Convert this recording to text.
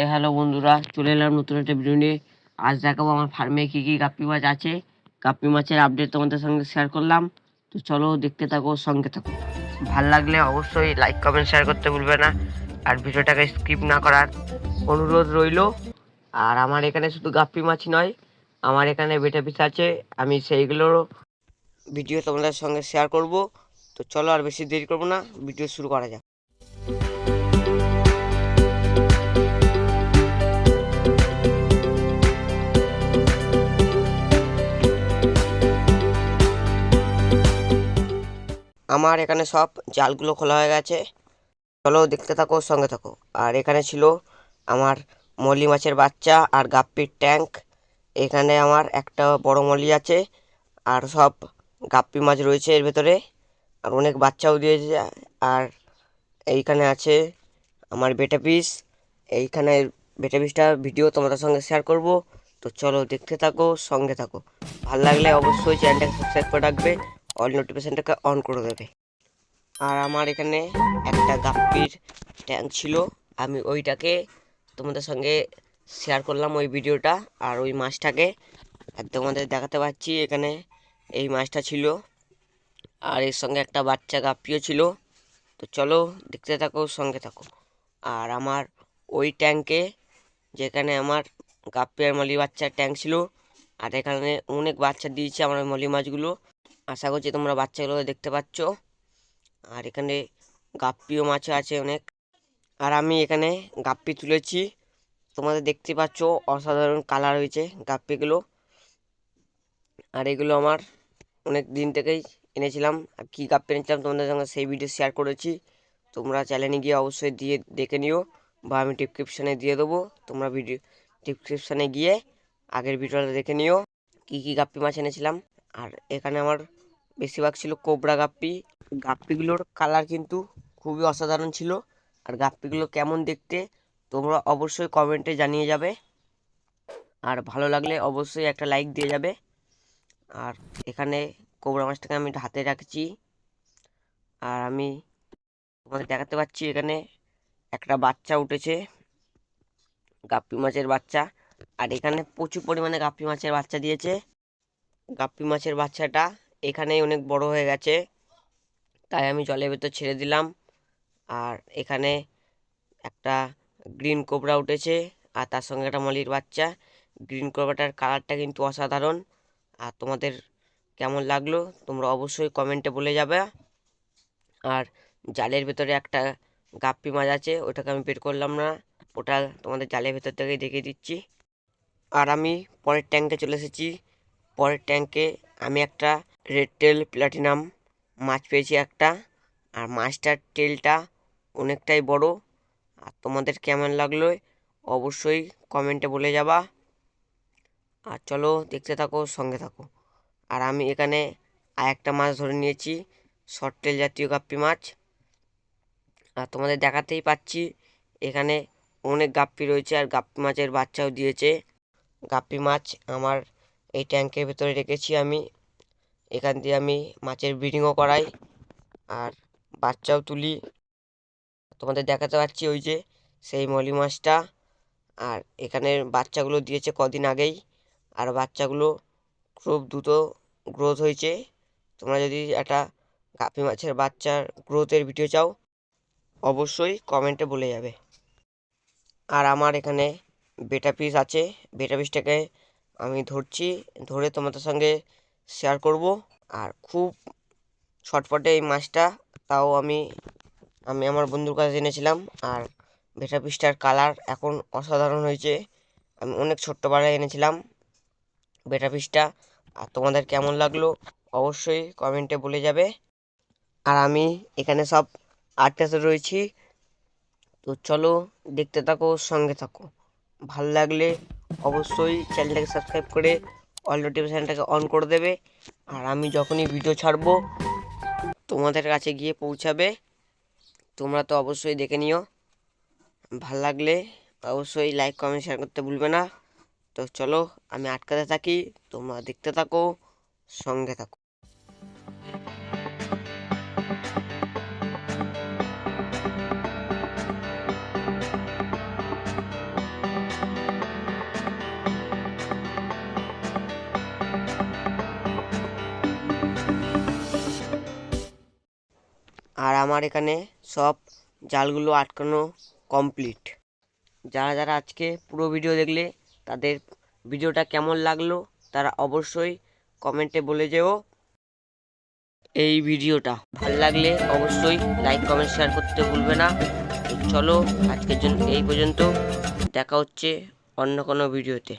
এ, hello বন্ধুরা, চলে এলাম নতুন একটা ভিডিও নিয়ে। আজ দেখাবো আমার ফার্মে কি কি গাপ্পি মাছ আছে। গাপ্পি মাছের আপডেট তোমাদের সঙ্গে শেয়ার করলাম। তো চলো দেখতে থাকো, সঙ্গে থাকো। ভালো লাগলে অবশ্যই লাইক কমেন্ট শেয়ার করতে ভুলবে না। আর ভিডিওটাকে স্কিপ না করার অনুরোধ রইল। আর আমার এখানে শুধু গাপ্পি মাছ নয়, আমার এখানে বেটা পিস আছে, আমি সেইগুলোরও ভিডিও তোমাদের সঙ্গে শেয়ার করব। তো চলো আর বেশি দেরি করব না ভিডিও শুরু করা যাক। আমার এখানে সব জালগুলো খোলা হয়ে গেছে। চলো দেখতে থাকো, সঙ্গে থাকো। আর এখানে ছিল আমার মলি মাছের বাচ্চা আর গাপ্পির ট্যাঙ্ক। এখানে আমার একটা বড় মলি আছে আর সব গাপ্পি মাছ রয়েছে এর ভেতরে। আর অনেক বাচ্চাও দিয়েছে। আর এইখানে আছে আমার বেটা পিস। এইখানে বেটা পিসটা ভিডিও তোমাদের সঙ্গে শেয়ার করব। তো চলো দেখতে থাকো, সঙ্গে থাকো। ভালো লাগলে অবশ্যই চ্যানেলটাকে সাবস্ক্রাইব করে রাখবে। অল নোটিফিকেশানটাকে অন করে দেবে। আর আমার এখানে একটা গাপ্পির ট্যাঙ্ক ছিল। আমি ওইটাকে তোমাদের সঙ্গে শেয়ার করলাম ওই ভিডিওটা আর ওই মাছটাকে। তোমাদের দেখাতে পাচ্ছি এখানে এই মাছটা ছিল। আর এর সঙ্গে একটা বাচ্চা গাপ্পিও ছিল। তো চলো দেখতে থাকো, সঙ্গে থাকো। আর আমার ওই ট্যাঙ্কে যেখানে আমার গাপ্পি আর মলি বাচ্চার ট্যাঙ্ক ছিল, আর এখানে অনেক বাচ্চা দিয়েছে আমার মলি মাছগুলো। আশা করছি তোমরা বাচ্চাগুলো দেখতে পাচ্ছ। আর এখানে গাপ্পিও মাছ আছে অনেক। আর আমি এখানে গাপ্পি তুলেছি। তোমাদের দেখতে পাচ্ছ অসাধারণ কালার হয়েছে গাপ্পিগুলো। আর এগুলো আমার অনেক দিন থেকেই এনেছিলাম। আর কী গাপ্পি এনেছিলাম তোমাদের সঙ্গে সেই ভিডিও শেয়ার করেছি। তোমরা চ্যানেলে গিয়ে অবশ্যই দিয়ে, দেখে নিও বা আমি ডিসক্রিপশানে দিয়ে দেবো। তোমরা ভিডিও ডিসক্রিপশানে গিয়ে আগের ভিডিওটা দেখে নিও। কী কী গাপ্পি মাছ এনেছিলাম। আর এখানে আমার বেশিরভাগ ছিল কোবরা গাপ্পি। গাপ্পিগুলোর কালার কিন্তু খুবই অসাধারণ ছিল। আর গাপ্পিগুলো কেমন দেখতে, তোমরা অবশ্যই কমেন্টে জানিয়ে যাবে। আর ভালো লাগলে অবশ্যই একটা লাইক দিয়ে যাবে। আর এখানে কোবরা মাছটাকে আমি হাতে রাখছি। আর আমি তোমাদের দেখাতে পাচ্ছি এখানে একটা বাচ্চা উঠেছে, গাপ্পি মাছের বাচ্চা। আর এখানে প্রচুর পরিমাণে গাপ্পি মাছের বাচ্চা দিয়েছে। গাপ্পি মাছের বাচ্চাটা এখানেই অনেক বড় হয়ে গেছে। তাই আমি জলের ভেতর ছেড়ে দিলাম। আর এখানে একটা গ্রিন কোবরা উঠেছে আর তার সঙ্গে একটা মলির বাচ্চা। গ্রিন কোবরাটার কালারটা কিন্তু অসাধারণ। আর তোমাদের কেমন লাগল তোমরা অবশ্যই কমেন্টে বলে যাবে। আর জালের ভেতরে একটা গাপ্পি মাছ আছে, ওটাকে আমি বের করলাম না। ওটা তোমাদের জালের ভেতর থেকেই দেখিয়ে দিচ্ছি। আর আমি পরের ট্যাঙ্কে চলে এসেছি। পরের ট্যাঙ্কে আমি একটা রেড টেল প্লাটিনাম মাছ পেয়েছি একটা। আর মাছটার টেলটা অনেকটাই বড়। আর তোমাদের কেমন লাগল অবশ্যই কমেন্টে বলে যাবা। আর চলো দেখতে থাকো, সঙ্গে থাকো। আর আমি এখানে আর একটা মাছ ধরে নিয়েছি শর্ট টেল জাতীয় গাপ্পি মাছ। আর তোমাদের দেখাতেই পাচ্ছি, এখানে অনেক গাপ্পি রয়েছে আর গাপ্পি মাছের বাচ্চাও দিয়েছে। গাপ্পি মাছ আমার এই ট্যাঙ্কের ভেতরে রেখেছি আমি। এখান দিয়ে আমি মাছের ব্রিডিংও করাই আর বাচ্চাও তুলি। তোমাদের দেখাতে পাচ্ছি ওই যে সেই মলি মাছটা। আর এখানের বাচ্চাগুলো দিয়েছে কদিন আগেই। আর বাচ্চাগুলো খুব দ্রুত গ্রোথ হয়েছে। তোমরা যদি একটা গাপি মাছের বাচ্চার গ্রোথের ভিডিও চাও, অবশ্যই কমেন্টে বলে যাবে। আর আমার এখানে বেটা পিস আছে। বেটা পিসটাকে আমি ধরছি, ধরে তোমাদের সঙ্গে শেয়ার করব। আর খুব ছটপটে এই মাছটা, তাও আমি আমি আমার বন্ধুর কাছে জেনেছিলাম আর ভেটা পিসটার কালার এখন অসাধারণ হয়েছে। আমি অনেক ছোট্ট পাড়ায় এনেছিলাম বেটা পিসটা। আর তোমাদের কেমন লাগল অবশ্যই কমেন্টে বলে যাবে। আর আমি এখানে সব আটকাতে রয়েছি। তো চলো দেখতে থাকো, সঙ্গে থাকো। ভালো লাগলে অবশ্যই চ্যানেলটাকে সাবস্ক্রাইব করে অল নোটিফিকেশানটাকে অন করে দেবে। আর আমি যখনই ভিডিও ছাড়বো, তোমাদের কাছে গিয়ে পৌঁছাবে। তোমরা তো অবশ্যই দেখে নিও। ভালো লাগলে অবশ্যই লাইক কমেন্ট শেয়ার করতে ভুলবে না। তো চলো, আমি আটকাতে থাকি। তোমরা দেখতে থাকো, সঙ্গে থাকো। আর আমার এখানে সব জালগুলো আটকানো কমপ্লিট। যারা যারা আজকে পুরো ভিডিও দেখলে তাদের ভিডিওটা কেমন লাগল তারা অবশ্যই কমেন্টে বলে যেও। এই ভিডিওটা ভালো লাগলে অবশ্যই লাইক, কমেন্ট, শেয়ার করতে ভুলবে না। চলো আজকের জন্য এই পর্যন্ত। দেখা হচ্ছে অন্য কোনো ভিডিওতে।